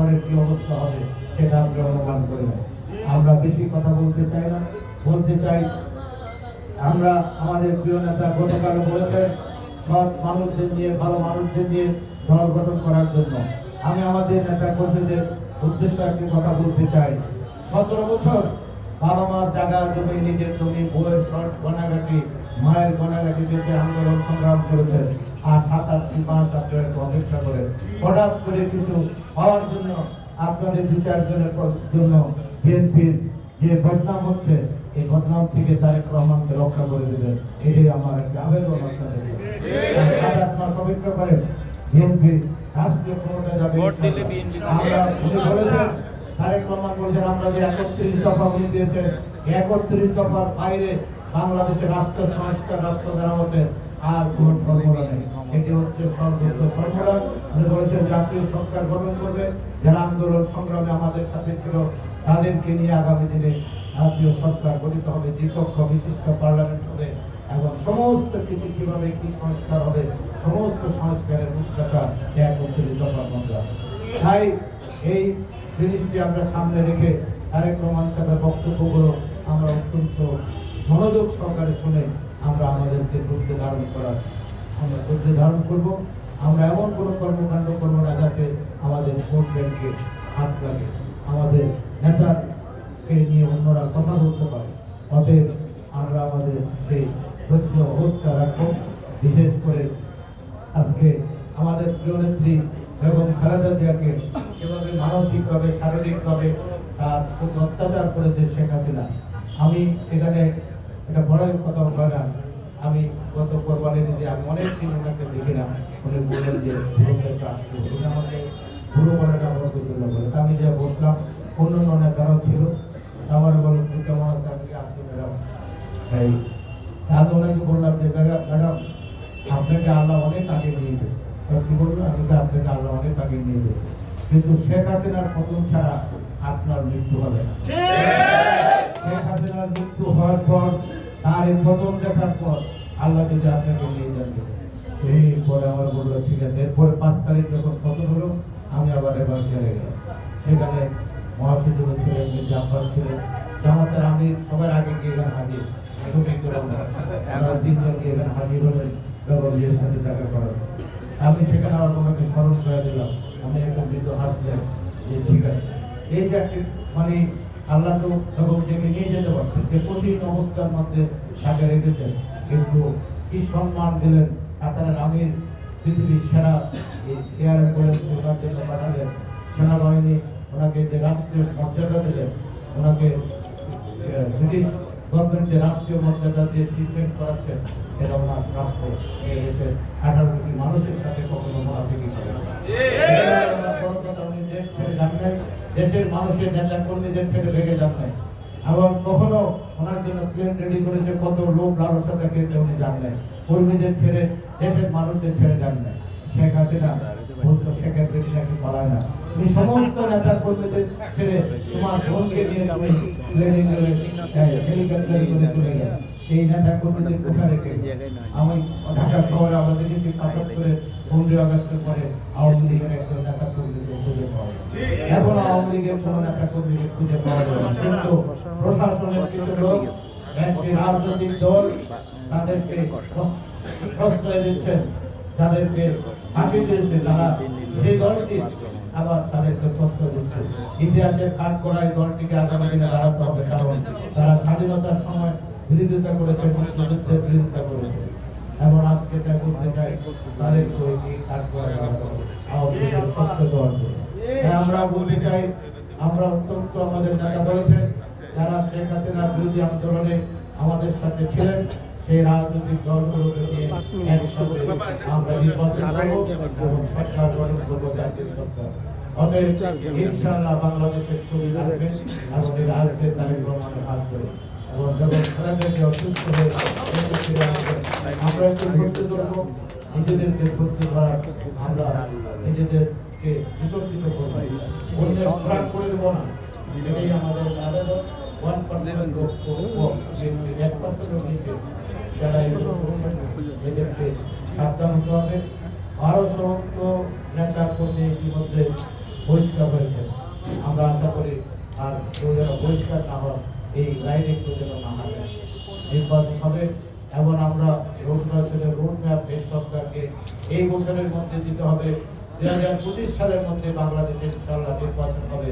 শহরের কি অবস্থা হবে, সেটা আমরা অনুমান করি না আমরা বেশি কথা বলতে চাই না, বলতে চাই আমরা আমাদের প্রিয় নেতা গতকাল বলেছেন, সৎ মানুষদের নিয়ে, ভালো মানুষদের নিয়ে দল গঠন করার জন্য। আমি আমাদের নেতা কর্মীদের উদ্দেশ্য একটি কথা বলতে চাই। সতেরো বছর বাবা মার জায়গা জমি, নিজের জমি বইয়ের শর্ট গনাগাটি মায়ের গনাগাটি বেঁচে আন্দোলন সংগ্রাম করেছেন। আর সাত আট মাস আপনাদেরকে অপেক্ষা করে। হঠাৎ করে কিছু পাওয়ার জন্য আপনাদের দু চারজনের জন্য বিএনপির যে বদনাম হচ্ছে এই বদনাম থেকে তারেক রহমানকে রক্ষা করে দেবেন। এটাই আমার একটা আবেদন আপনাদের। সাত আট মাস অপেক্ষা করে বিএনপি রাষ্ট্রীয় ক্ষমতা যাবে আমরা বলেছেন তারেক রহমান বলছেন আমরা যে একত্রিশ দফা উনি দিয়েছেন একত্রিশ দফার বাইরে বাংলাদেশের রাষ্ট্র সংস্কার রাষ্ট্র মেরামতের আর কোন ফর্মুলা নেই এটি হচ্ছে সর্বোচ্চ ফর্মুলা। উনি বলেছেন জাতীয় সরকার গঠন করবে। যারা আন্দোলন সংগ্রামে আমাদের সাথে ছিল, তাদেরকে নিয়ে আগামী দিনে জাতীয় সরকার গঠিত হবে। দ্বিপক্ষ বিশিষ্ট পার্লামেন্ট হবে। এবং সমস্ত কিছু কীভাবে কি সংস্কার হবে, সমস্ত সংস্কারের রূপরেখা দফার মধ্যে আছে। তাই এই জিনিসটি আমরা সামনে রেখে তারেক রহমান সাহেবের বক্তব্যগুলো আমরা অত্যন্ত মনোযোগ সহকারে শুনে আমরা আমাদেরকে ধৈর্য ধারণ করার, আমরা ধৈর্য ধারণ করব। আমরা এমন কোনো কর্মকাণ্ড করব না যাতে আমাদের ভোট ব্যাংকে হাত লাগে। আমাদের নেতাকে নিয়ে অন্যরা কথা বলতে পারে। অতএব আমরা আমাদের সেই ধৈর্য অবস্থা রাখব। বিশেষ করে আজকে আমাদের প্রিয় নেত্রী এবং খালেদা জিয়াকে যেভাবে মানসিকভাবে, শারীরিকভাবে তার অত্যাচার করেছে শেখ হাসিনা। আমি এখানে এটা বড় কথা হয় না আমি গত কোরবানি দিদি আমি অনেক দিন ওনাকে দেখি না উনি বললেন যে উনি আমাকে ভুরু বলাটা আমার দুর্বল বলে আমি যে বসলাম অন্য অন্য নেতারাও ছিল। আমার বলো কেমন আছে আমি কি ম্যাডাম এই আমি ওনাকে বললাম যে ম্যাডাম আপনাকে আল্লাহ অনেক আগে নিয়ে যাবে কি বলল? আমি তো আপনাকে আল্লাহ অনেক আগে নিয়ে যাবে কিন্তু শেখ হাসিনার পতন ছাড়া আপনার মৃত্যু হবে না। শেখ হাসিনার মৃত্যু হওয়ার পর তার এই পতন দেখার পর আল্লাহ যদি আপনাকে নিয়ে যাবে এই পরে আমার বলল, ঠিক আছে। এরপরে পাঁচ তারিখ যখন পতন হলো, আমি আবার এবার চলে গেলাম। সেখানে মহাসচিব ছিলেন মির্জা ছিলেন, জামাতের আমি সবার আগে গিয়ে এখানে হাজির। আমরা তিনজন গিয়ে হাজির হলেন জিয়ার সাথে দেখা করার। আমি সেখানে আমার ওনাকে স্মরণ করে দিলাম। আমি একটা বৃদ্ধ হাসলেন যে ঠিক আছে। এই যে মানে আল্লাহ তো বেগম জিয়াকে নিয়ে যেতে পারছেন। যে কঠিন অবস্থার মধ্যে তাকে রেখেছেন। কিন্তু কি সম্মান দিলেন কাতারের আমির পৃথিবীর সেরা এয়ার অ্যাম্বুলেন্স ওনার জন্য পাঠালেন। সেনাবাহিনী ওনাকে যে রাষ্ট্রীয় মর্যাদা দিলেন ওনাকে ব্রিটিশ গভর্নমেন্ট যে রাষ্ট্রীয় মর্যাদা দিয়ে ট্রিটমেন্ট করাচ্ছেন এটা ওনার প্রাপ্য এই দেশের আঠারো কোটি মানুষের সাথে কখনো মোনাফিকি করে উনি দেশ ছেড়ে যান নাই, দেশের মানুষের নেতা কর্মীদের ছেড়ে ভেঙে যান নাই। আবার কখনো ওনার জন্য প্লেন রেডি করেছে কত লোক লালসা দেখিয়েছে, উনি যান নাই। কর্মীদের ছেড়ে, দেশের মানুষদের ছেড়ে যান নাই। শেখ হাসিনা বলতো সমস্ত কর্মীদের কর্মীদের আমি ঢাকা শহরে আমরা দেখেছি করে পনেরোই আগস্টের পরে আওয়ামী লীগের একজন নেতা যায় এখন আওয়ামী লীগের কোনো নেতা কর্মীকে খুঁজে পাওয়া যায় কিন্তু প্রশাসনের কিছু লোক একটি রাজনৈতিক দল তাদেরকে প্রশ্রয় দিচ্ছেন তাদেরকে ফাঁসি দিয়েছে তারা সেই দলটি আবার তাদেরকে প্রশ্রয় দিচ্ছে ইতিহাসের কাঠ করা এই দলটিকে আগামী দিনে দাঁড়াতে হবে কারণ তারা স্বাধীনতার সময় বিরোধিতা করেছে মুক্তিযুদ্ধের বিরোধিতা করেছে। এবং আজকে তা করতে চাই তাদেরকে কাঠ করা আওয়ামী লীগের দেওয়ার জন্য আমরা বলতে চাই, আমরা অত্যন্ত আমাদের নেতা বলেছেন, যারা শেখ হাসিনার বিরোধী আন্দোলনে আমাদের সাথে ছিলেন, সেই রাজনৈতিক দলগুলোকে নিয়ে একসাথে আমরা নির্বাচন করব এবং সরকার গঠন করব জাতীয় সরকার। হয়ে আমরা নিজেদেরকে বিতর্কিত করব? অন্যের খোরাক করে দেবো না। এটাই আমাদের আবেদন ওয়ান পার্সেন্ট এক পার্সেন্ট নিচে যারা এগুলো এদেরকে সাবধান হতে হবে। আরও সমস্ত নেতা কর্মী ইতিমধ্যে বহিষ্কার হয়েছে। আমরা আশা করি আর কেউ যেন বহিষ্কার না হয় এই লাইনে কেউ যেন না হাঁটে নির্বাচন হবে এবং আমরা রোডম্যাপের রোডম্যাপ দেশ সরকারকে এই বছরের মধ্যে দিতে হবে। দুই হাজার পঁচিশ সালের মধ্যে বাংলাদেশের ইনশাল্লাহ নির্বাচন হবে।